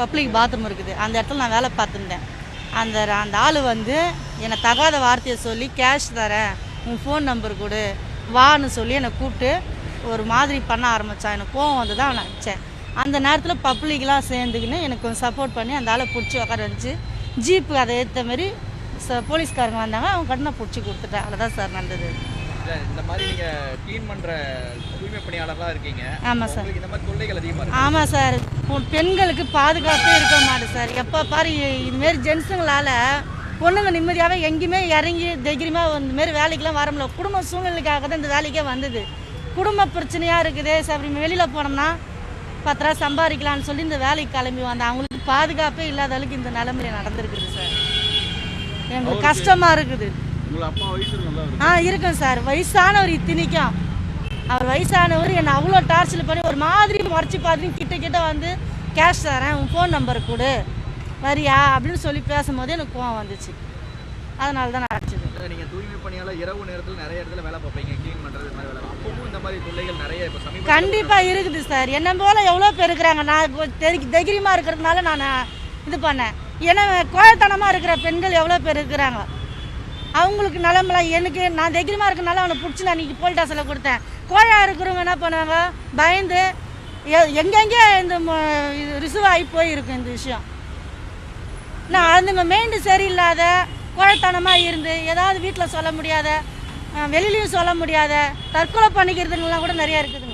Public bathroom இருக்குது. அந்த இடத்துல நான் வேலை பார்த்துருந்தேன். அந்த அந்த ஆள் வந்து என்னை தகாத வார்த்தையை சொல்லி கேஷ் தரேன். உன் ஃபோன் நம்பர் கொடு. வான்னு சொல்லி என்னை கூப்பிட்டு ஒரு மாதிரி பண்ண ஆரம்பித்தான் எனக்கு கோவம் வந்து தான் அவனை அடித்தேன் அந்த நேரத்தில் பப்ளிக்லாம் சேர்ந்துக்கின்னு எனக்கு கொஞ்சம் சப்போர்ட் பண்ணி அந்த ஆளை பிடிச்சி உட்கார வந்துச்சு ஜீப்பு அதை ஏற்ற மாதிரி ச போலீஸ்காரங்க வந்தாங்க. அவங்க கண்ணை பிடிச்சி கொடுத்துட்டேன். அவ்வளோதான் சார் நடந்தது இல்ல, இந்த மாதிரி நீங்க க்ளீன் பண்ற தூய்மை பணியாளர்களா இருக்கீங்க. ஆமாம் சார் இந்த மாதிரி தொல்லைகள் அதிகமா இருக்கு. ஆமாம் சார் பெண்களுக்கு பாதுகாப்பே இருக்க மாட்டேது சார் எப்போ பாரு இதுமாரி ஜென்ஸுங்களால் பொண்ணுங்க நிம்மதியாகவே எங்கேயுமே இறங்கி தைரியமாக இந்தமாரி வேலைக்கெலாம் வர முடியல. குடும்ப சூழ்நிலைக்காக தான் இந்த வேலைக்கே வந்தது. குடும்ப பிரச்சனையாக இருக்குது சரி வெளியில் போனோம்னா பத்து ரூபா சம்பாதிக்கலாம்னு சொல்லி இந்த வேலைக்கு கிளம்பி வந்தேன். அவங்களுக்கு பாதுகாப்பே இல்லாத அளவுக்கு இந்த நிலைமையில நடந்திருக்குது சார் எங்களுக்கு கஷ்டமாக இருக்குது. ஆ இருக்கும் சார். வயசானவர் இத்தனைக்கும் அவர் வயசானவர் என்னை அவ்வளோ டார்ச்சர் பண்ணி ஒரு மாதிரி முறைச்சி பார்த்து கிட்ட கிட்ட வந்து கேஷ் தரேன் உன் ஃபோன் நம்பர் கொடு. வரியா? அப்படின்னு சொல்லி பேசும்போது எனக்கு கோவம் வந்துச்சு. அதனால தான் நான் அடிச்சது. இல்ல, நீங்க தூய்மை பணியாளர் இரவு நேரத்துல நிறைய இடத்துல வேலை பார்ப்பீங்க. க்ளீன் இந்த மாதிரி வேலை அப்பவும் இந்த மாதிரி தொல்லைகள் நிறைய இப்ப கண்டிப்பாக இருக்குது சார். என்ன போல் எவ்வளோ பேர் இருக்கிறாங்க? நான் தைரியமாக இருக்கிறதுனால நான் இது பண்ணேன். ஏன்னா கோழத்தனமாக இருக்கிற பெண்கள் எவ்வளோ பேர் இருக்கிறாங்க? அவங்களுக்கு நலமெல்லாம் எனக்கு நான் தைரியமாக இருக்கனால அவனை பிடிச்சி நான் இன்னைக்கு போலீஸ் ஸ்டேஷனில் கொடுத்தேன். கோழா இருக்கிறவங்க என்ன பண்ணாங்க பயந்து எங்கெங்கே இந்த ம- இது ரிசுவாகி போயிருக்கு இந்த விஷயம். நான் அதுங்க மெயின்டு சரியில்லாத கோழத்தனமாக இருந்து ஏதாவது வீட்டில் சொல்ல முடியாத வெளிலையும் சொல்ல முடியாத தற்கொலை பண்ணிக்கிறதுங்கெல்லாம் கூட நிறையா இருக்குதுங்க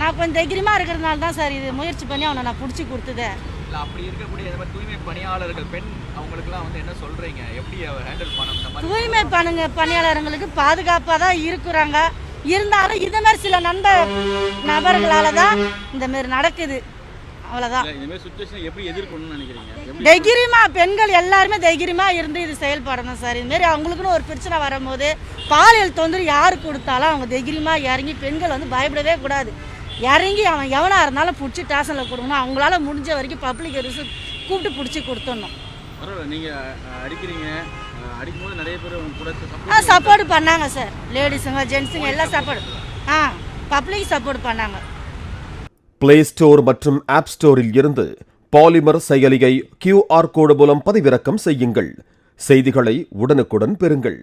நான் கொஞ்சம் தைரியமாக இருக்கிறதுனால தான் சார் இது முயற்சி பண்ணி அவனை நான் பிடிச்சி கொடுத்ததே. இல்ல அப்படி இருக்கக்கூடிய மாதிரி தூய்மை பணியாளர்கள் பெண் அவங்களுக்குலாம் வந்து என்ன சொல்றீங்க? எப்படி ஹேண்டில் பண்ணணும் மாதிரி தூய்மை பணுங்க பணியாளர்களுக்கு பாதுகாப்பாக தான் இருக்கிறாங்க. இருந்தாலும் இது மாதிரி சில நண்ப நபர்களால தான் இந்த மாதிரி நடக்குது. அவ்வளோதான் இல்ல, இந்த மாதிரி சுச்சுவேஷன் எப்படி எதிர்கொள்ளணும்னு நினைக்கிறீங்க? எப்படி தைரியமா பெண்கள் எல்லாருமே தைரியமா இருந்து இது செயல்படணும் சார். இதுமாரி அவங்களுக்குன்னு ஒரு பிரச்சனை வரும்போது பாலியல் தொந்தரவு யார் கொடுத்தாலும் அவங்க தைரியமா இறங்கி பெண்கள் வந்து பயப்படவே கூடாது. இறங்கி அவன் எவனா இருந்தாலும் பிடிச்சி ஸ்டேஷனில் கொடுக்கணும். அவங்களால முடிஞ்ச வரைக்கும் பப்ளிக் ரிசு கூப்பிட்டு பிடிச்சி கொடுத்துடணும். பரவாயில்ல நீங்க அஹ், அடிக்கிறீங்க. அடிக்கும்போது நிறைய பேர் ஆ support சப்போர்ட் பண்ணாங்க சார் லேடிஸுங்க ஜென்ஸுங்க எல்லாம் சப்போர்ட் ஆ பப்ளிக் சப்போர்ட் பண்ணாங்க. பிளே ஸ்டோர் மற்றும் ஆப் ஸ்டோரில் இருந்து பாலிமர் செயலியை கியூஆர் கோடு மூலம் பதிவிறக்கம் செய்யுங்கள். செய்திகளை உடனுக்குடன் பெறுங்கள்.